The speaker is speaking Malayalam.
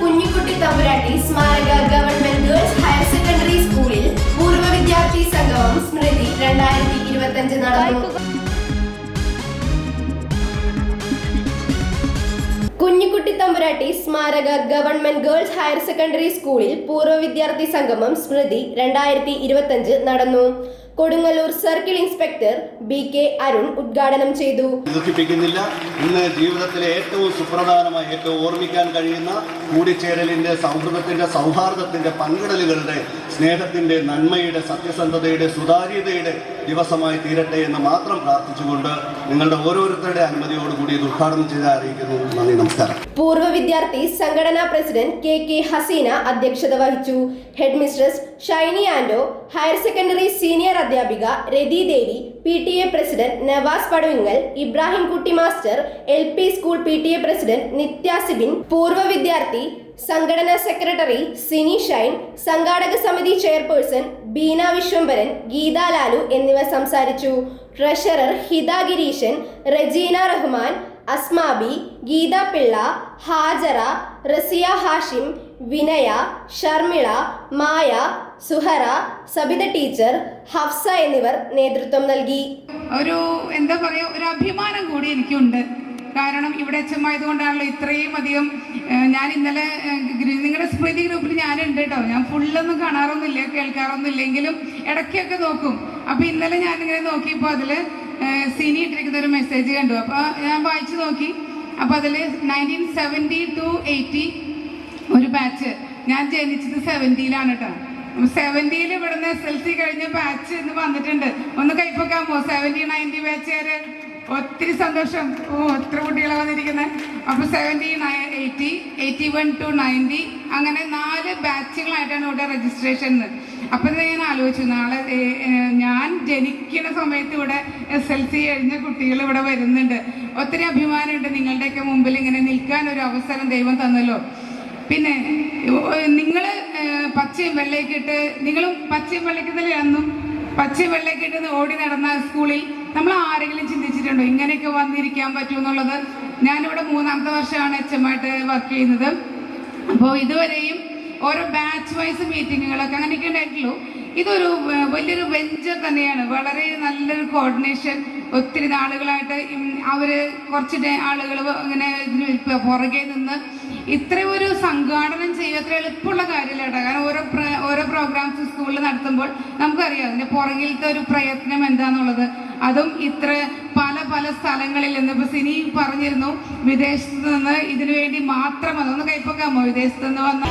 കുഞ്ഞിക്കുട്ടി തമ്പുരാട്ടി സ്മാരക ഗവൺമെന്റ് ഗേൾസ് ഹയർ സെക്കൻഡറി സ്കൂളിൽ പൂർവ വിദ്യാർത്ഥി സംഗമം സ്മൃതി രണ്ടായിരത്തി ഇരുപത്തി നടന്നു. കുഞ്ഞിക്കുട്ടി തമ്പുരാട്ടി സ്മാരക ഗവൺമെന്റ് ഗേൾസ് ഹയർ സെക്കൻഡറി സ്കൂളിൽ പൂർവ വിദ്യാർത്ഥി സംഗമം സ്മൃതി രണ്ടായിരത്തി ഇരുപത്തഞ്ച് നടന്നു. Kodungallur circle inspector B K Arun ഉദ്ഘാടനം ചെയ്തു. ദുഃഖിപ്പിക്കുന്നില്ല. ഇന്ന് ജീവിതത്തിലെ ഏറ്റവും സുപ്രധാനമായി ഏറ്റവും ഓർമ്മിക്കാൻ കഴിയുന്ന കൂടിച്ചേരലിന്റെ സൗഹൃദത്തിന്റെ സൗഹാർദ്ദത്തിന്റെ പങ്കിടലുകളുടെ സ്നേഹത്തിന്റെ നന്മയുടെ സത്യസന്ധതയുടെ സുതാര്യതയുടെ ദിവസമായി തീരട്ടെ എന്ന് മാത്രം പ്രാർത്ഥിച്ചുകൊണ്ട് നിങ്ങളുടെ ഓരോരുത്തരുടെ അനുമതിയോടുകൂടി ഇത് ഉദ്ഘാടനം ചെയ്ത് അറിയിക്കുന്നു. നന്ദി നമസ്കാരം. പൂർവ വിദ്യാർത്ഥി സംഘടനാ പ്രസിഡന്റ് കെ കെ ഹസീന അധ്യക്ഷത വഹിച്ചു. Head mistress Shiny Ando higher secondary senior അധ്യാപിക Rathi Devi P T A president Navas Padavingal Ibrahim Kutty master L P school P T A president Nithya Sibin പൂർവ വിദ്യാർത്ഥി സംഘടനാ സെക്രട്ടറി സിനി ഷൈൻ സംഘാടക സമിതി ചെയർപേഴ്സൺ ബീന വിശ്വംഭരൻ ഗീത ലാലു എന്നിവർ സംസാരിച്ചു. ട്രഷറർ ഹിത ഗിരീശൻ റജീന റഹ്മാൻ അസ്മാബി ഗീത പിള്ള ഹാജറ റസിയ ഹാഷിം വിനയ ഷർമിള മായ സുഹറ സബിത ടീച്ചർ ഹഫ്സ എന്നിവർ നേതൃത്വം നൽകി. ഒരു എന്താ പറയുക ഒരു അഭിമാനം കൂടി എനിക്കുണ്ട്. കാരണം ഇവിടെ എച്ചമായതുകൊണ്ടാണല്ലോ ഇത്രയും അധികം ഞാൻ ഇന്നലെ നിങ്ങളുടെ സ്മൃതി ഗ്രൂപ്പിൽ ഞാനുണ്ട് കേട്ടോ. ഞാൻ ഫുള്ളൊന്നും കാണാറൊന്നുമില്ല കേൾക്കാറൊന്നുമില്ലെങ്കിലും ഇടയ്ക്കൊക്കെ നോക്കും. അപ്പോൾ ഇന്നലെ ഞാനിങ്ങനെ നോക്കിയപ്പോൾ അതിൽ സിനി ഇട്ടിരിക്കുന്ന ഒരു മെസ്സേജ് കണ്ടു. അപ്പോൾ ഞാൻ വായിച്ചു നോക്കി. അപ്പോൾ അതിൽ നയന്റീൻ സെവന്റി ടു എയ്റ്റി ഒരു ബാച്ച് ഞാൻ ജനിച്ചത് സെവന്റിയിലാണ് കേട്ടോ സെവന്റിയിൽ ഇവിടുന്ന് എസ് എൽ സി കഴിഞ്ഞ ബാച്ച് ഇന്ന് വന്നിട്ടുണ്ട്. ഒന്ന് കൈപ്പൊക്കാമോ? സെവന്റി നയന്റി ബാച്ചുകാര് ഒത്തിരി സന്തോഷം. ഓ എത്ര കുട്ടികളാണ് വന്നിരിക്കുന്നത് അപ്പോൾ seventy nine eighty eighty one to ninety അങ്ങനെ നാല് ബാച്ചുകളായിട്ടാണ് ഇവിടെ രജിസ്ട്രേഷൻ അപ്പം ഞാൻ ആലോചിച്ചു നാളെ ഞാൻ ജനിക്കുന്ന സമയത്ത് ഇവിടെ എസ് എൽ സി കഴിഞ്ഞ കുട്ടികൾ ഇവിടെ വരുന്നുണ്ട്. ഒത്തിരി അഭിമാനമുണ്ട് നിങ്ങളുടെയൊക്കെ മുമ്പിൽ ഇങ്ങനെ നിൽക്കാൻ ഒരു അവസരം ദൈവം തന്നല്ലോ. പിന്നെ നിങ്ങൾ പച്ചയും വെള്ളയൊക്കെ ഇട്ട് നിങ്ങളും പച്ചയും വെള്ളയ്ക്ക് തന്നെ അന്നും പച്ചയും വെള്ളയൊക്കെ ഇട്ട് ഓടി നടന്ന സ്കൂളിൽ നമ്മൾ ആരെങ്കിലും ചിന്തിച്ചിട്ടുണ്ടോ ഇങ്ങനെയൊക്കെ വന്നിരിക്കാൻ പറ്റും എന്നുള്ളത്? ഞാനിവിടെ മൂന്നാമത്തെ വർഷമാണ് എച്ച് എം ആയിട്ട് വർക്ക് ചെയ്യുന്നത്. അപ്പോൾ ഇതുവരെയും ഓരോ ബാച്ച് വൈസ് മീറ്റിങ്ങുകളൊക്കെ അങ്ങനെയൊക്കെ ഉണ്ടായിട്ടുള്ളൂ. ഇതൊരു വലിയൊരു വെഞ്ചർ തന്നെയാണ്. വളരെ നല്ലൊരു കോർഡിനേഷൻ ഒത്തിരി നാളുകളായിട്ട് അവർ കുറച്ച് ആളുകൾ ഇങ്ങനെ പുറകെ നിന്ന് ഇത്ര ഒരു സംഘാടനം ചെയ്യുക അത്ര എളുപ്പമുള്ള കാര്യമല്ല കേട്ടോ കാരണം ഓരോ ഓരോ പ്രോഗ്രാംസ് സ്കൂളിൽ നടത്തുമ്പോൾ നമുക്കറിയാം അതിന്റെ പുറകിലത്തെ ഒരു പ്രയത്നം എന്താന്നുള്ളത്. അതും ഇത്ര പല സ്ഥലങ്ങളിൽ നിന്ന് ഇപ്പൊ സിനി പറഞ്ഞിരുന്നു വിദേശത്ത് നിന്ന് ഇതിനു വേണ്ടി മാത്രം അതൊന്ന് കൈപ്പൊക്കാമോ? വിദേശത്ത് നിന്ന് വന്ന